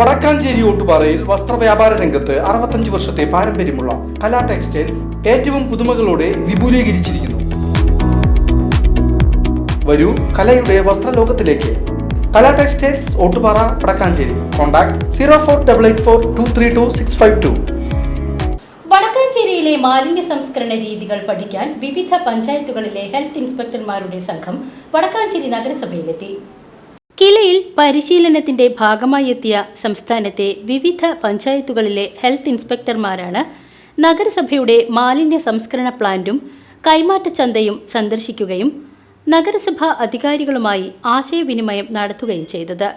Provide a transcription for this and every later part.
വടക്കാഞ്ചേരി ഓട്ടുപാറയിൽ വസ്ത്രവ്യാപാര രംഗത്ത് അറുപത്തഞ്ച് വർഷത്തെ പാരമ്പര്യമുള്ള കലാ ടെക്സ്റ്റൈൽസ് ഏറ്റവും പുതുമകളോടെ വിപുലീകരിച്ചിരിക്കുന്നു. വരൂ കലയുടെ വസ്ത്രലോകത്തിലേക്ക്. Kala textiles Ottupara Vadakkanchery. Contact zero four double eight four two three two six five two. വടക്കാഞ്ചേരിയിലെ മാലിന്യ സംസ്കരണ രീതികൾ പഠിക്കാൻ വിവിധ പഞ്ചായത്തുകളിലെ ഹെൽത്ത് ഇൻസ്പെക്ടർമാരുടെ സംഘം വടക്കാഞ്ചേരി നഗരസഭയിലെത്തി. കിലയിൽ പരിശീലനത്തിന്റെ ഭാഗമായി എത്തിയ സംസ്ഥാനത്തെ വിവിധ പഞ്ചായത്തുകളിലെ ഹെൽത്ത് ഇൻസ്പെക്ടർമാരാണ് നഗരസഭയുടെ മാലിന്യ സംസ്കരണ പ്ലാന്റും കൈമാറ്റ ചന്തയും സന്ദർശിക്കുകയും നഗരസഭാ അധികാരികളുമായി ആശയവിനിമയം നടത്തുകയും ചെയ്തത്.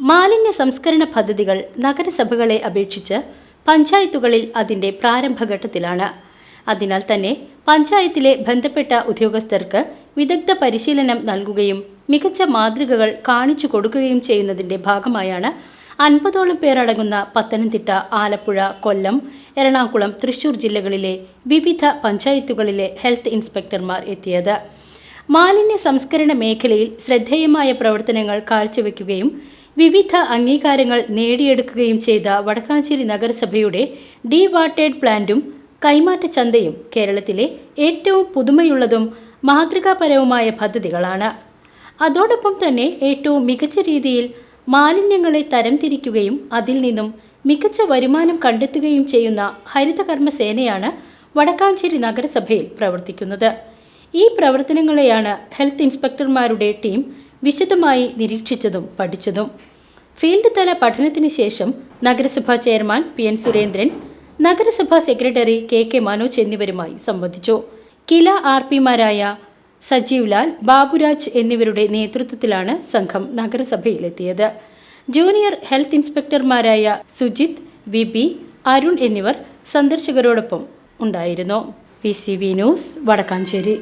മാലിന്യ സംസ്കരണ പദ്ധതികൾ നഗരസഭകളെ അപേക്ഷിച്ച് പഞ്ചായത്തുകളിൽ അതിന്റെ പ്രാരംഭഘട്ടത്തിലാണ്. അതിനാൽ തന്നെ പഞ്ചായത്തിലെ ബന്ധപ്പെട്ട ഉദ്യോഗസ്ഥർക്ക് വിദഗ്ധ പരിശീലനം നൽകുകയും മികച്ച മാതൃകകൾ കാണിച്ചു കൊടുക്കുകയും ചെയ്യുന്നതിന്റെ ഭാഗമായാണ് അൻപതോളം പേരടങ്ങുന്ന പത്തനംതിട്ട ആലപ്പുഴ കൊല്ലം എറണാകുളം തൃശൂർ ജില്ലകളിലെ വിവിധ പഞ്ചായത്തുകളിലെ ഹെൽത്ത് ഇൻസ്പെക്ടർമാർ എത്തിയത്. മാലിന്യ സംസ്കരണ മേഖലയിൽ ശ്രദ്ധേയമായ പ്രവർത്തനങ്ങൾ കാഴ്ചവെക്കുകയും വിവിധ അംഗീകാരങ്ങൾ നേടിയെടുക്കുകയും ചെയ്ത വടക്കാഞ്ചേരി നഗരസഭയുടെ ഡി വാട്ടേഡ് പ്ലാന്റും കൈമാറ്റ ചന്തയും കേരളത്തിലെ ഏറ്റവും പുതുമയുള്ളതും മാതൃകാപരവുമായ പദ്ധതികളാണ്. അതോടൊപ്പം തന്നെ ഏറ്റവും മികച്ച രീതിയിൽ മാലിന്യങ്ങളെ തരംതിരിക്കുകയും അതിൽ നിന്നും മികച്ച വരുമാനം കണ്ടെത്തുകയും ചെയ്യുന്ന ഹരിതകർമ്മ സേനയാണ് വടക്കാഞ്ചേരി നഗരസഭയിൽ പ്രവർത്തിക്കുന്നത്. ഈ പ്രവർത്തനങ്ങളെയാണ് ഹെൽത്ത് ഇൻസ്പെക്ടർമാരുടെ ടീം വിശദമായി നിരീക്ഷിച്ചതും പഠിച്ചതും. ഫീൽഡ് തല പഠനത്തിന് ശേഷം നഗരസഭാ ചെയർമാൻ പി എൻ സുരേന്ദ്രൻ നഗരസഭാ സെക്രട്ടറി കെ കെ മനോജ് എന്നിവരുമായി സംബന്ധിച്ചു കില ആർ പിമാരായ സജീവ് ലാൽ ബാബുരാജ് എന്നിവരുടെ നേതൃത്വത്തിലാണ് സംഘം നഗരസഭയിലെത്തിയത്. ജൂനിയർ ഹെൽത്ത് ഇൻസ്പെക്ടർമാരായ സുജിത് വി ബി അരുൺ എന്നിവർ സന്ദർശകരോടൊപ്പം ഉണ്ടായിരുന്നു. P C V news Vadakkanchery.